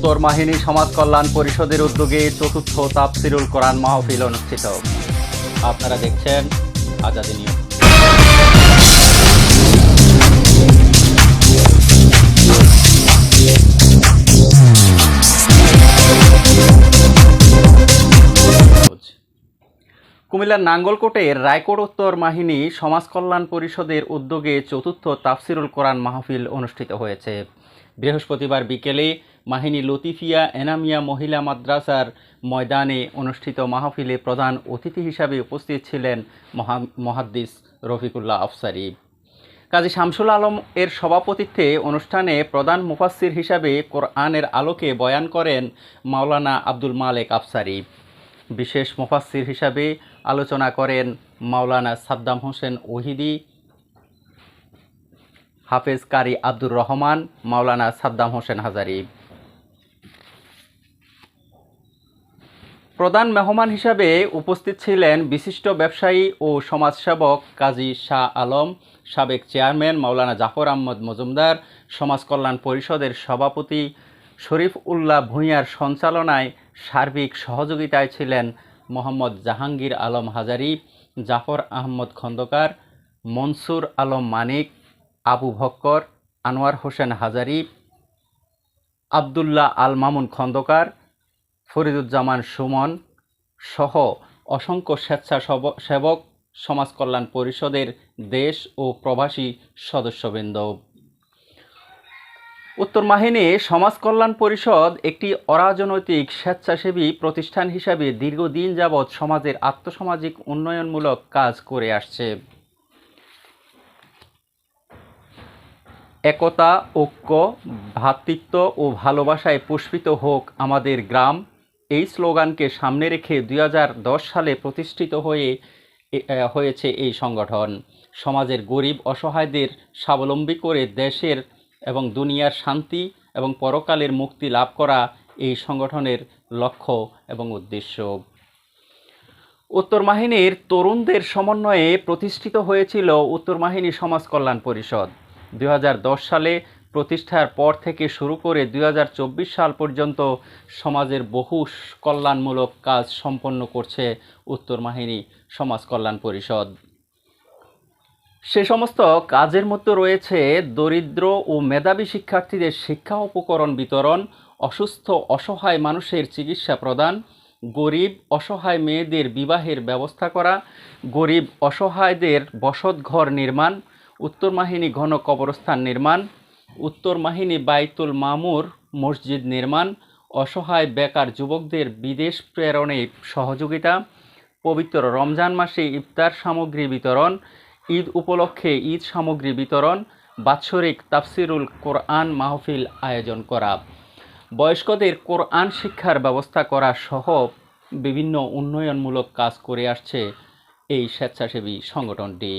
উত্তর মাহিনী সমাজ কল্যাণ পরিষদের উদ্যোগে চতুর্থ তাফসিরুল কোরআন মাহফিল অনুষ্ঠিত। আপনারা দেখছেন আজাদি নিউজ। কুমিল্লার নাঙ্গলকোটের রায়কোট উত্তর মাহিনী সমাজ কল্যাণ পরিষদের উদ্যোগে চতুর্থ তাফসিরুল কোরআন মাহফিল অনুষ্ঠিত হয়েছে। বৃহস্পতিবার বিকেলে মাহিনী লতিফিয়া এনামিয়া মহিলা মাদ্রাসার ময়দানে অনুষ্ঠিত মাহফিলে প্রধান অতিথি হিসাবে উপস্থিত ছিলেন মহা- মহাদ্দিস রফিকুল্লাহ আফসারি। কাজী শামসুল আলম এর সভাপতিত্বে অনুষ্ঠানে প্রধান মুফাসসির হিসাবে কোরআনের আলোকে বয়ান করেন মাওলানা আব্দুল মালেক আফসারি। বিশেষ মুফাসসির হিসাবে আলোচনা করেন মাওলানা সাদ্দাম হোসেন ওহিদি হাফেজ কারি আব্দুর রহমান, মাওলানা সাদ্দাম হোসেন হাজারি। প্রধান মেহমান হিসাবে উপস্থিত ছিলেন বিশিষ্ট ব্যবসায়ী ও সমাজসেবক কাজী শাহ আলম, সাবেক চেয়ারম্যান মাওলানা জাফর আহমদ মজুমদার, সমাজ কল্যাণ পরিষদের সভাপতি শরীফ উল্লাহ ভূঁইয়ার সঞ্চালনায় সার্বিক সহযোগিতায় ছিলেন মোহাম্মদ জাহাঙ্গীর আলম হাজারি, জাফর আহমদ খন্দকার, মনসুর আলম মানিক, আবু ভক্কর, আনোয়ার হোসেন হাজারি, আবদুল্লাহ আল মামুন খন্দকার ফরিদুজ্জামান সুমন সহ অসংখ্য স্বেচ্ছাসেবক, সেবক সমাজ কল্যাণ পরিষদের দেশ ও প্রবাসী সদস্যবৃন্দ। উত্তর মাহিনী সমাজ কল্যাণ পরিষদ একটি অরাজনৈতিক স্বেচ্ছাসেবী প্রতিষ্ঠান হিসাবে দীর্ঘদিন যাবৎ সমাজের আত্মসামাজিক উন্নয়নমূলক কাজ করে আসছে। একতা, ঐক্য ভ্রাতৃত্ব ও ভালোবাসায় পুষ্পিত হোক আমাদের গ্রাম এই স্লোগানকে সামনে রেখে দুই হাজার দশ সালে প্রতিষ্ঠিত হয়ে হয়েছে এই সংগঠন। সমাজের গরিব অসহায়দের স্বাবলম্বী করে দেশের এবং দুনিয়ার শান্তি এবং পরকালের মুক্তি লাভ করা এই সংগঠনের লক্ষ্য এবং উদ্দেশ্য। উত্তর বাহিনীর তরুণদের সমন্বয়ে প্রতিষ্ঠিত হয়েছিল উত্তর বাহিনী সমাজ কল্যাণ পরিষদ। দু হাজার দশ সালে প্রতিষ্ঠার পর থেকে শুরু করে দু হাজার চব্বিশ সাল পর্যন্ত সমাজের বহু কল্যাণমূলক কাজ সম্পন্ন করছে উত্তর মাহিনী সমাজ কল্যাণ পরিষদ। সে সমস্ত কাজের মধ্যে রয়েছে দরিদ্র ও মেধাবী শিক্ষার্থীদের শিক্ষা উপকরণ বিতরণ, অসুস্থ, অসহায় মানুষের চিকিৎসা প্রদান, গরিব, অসহায় মেয়েদের বিবাহের ব্যবস্থা করা, গরিব, অসহায়দের বসতঘর নির্মাণ, উত্তর মাহিনী ঘন কবরস্থান নির্মাণ উত্তর মাহিনী বাইতুল মামুর মসজিদ নির্মাণ, অসহায় বেকার যুবকদের বিদেশ প্রেরণে সহযোগিতা, পবিত্র রমজান মাসে ইফতার সামগ্রী বিতরণ, ঈদ উপলক্ষে ঈদ সামগ্রী বিতরণ, বাৎসরিক তাফসিরুল কোরআন মাহফিল আয়োজন করা বয়স্কদের কোরআন শিক্ষার ব্যবস্থা করা সহ বিভিন্ন উন্নয়নমূলক কাজ করে আসছে এই স্বেচ্ছাসেবী সংগঠনটি।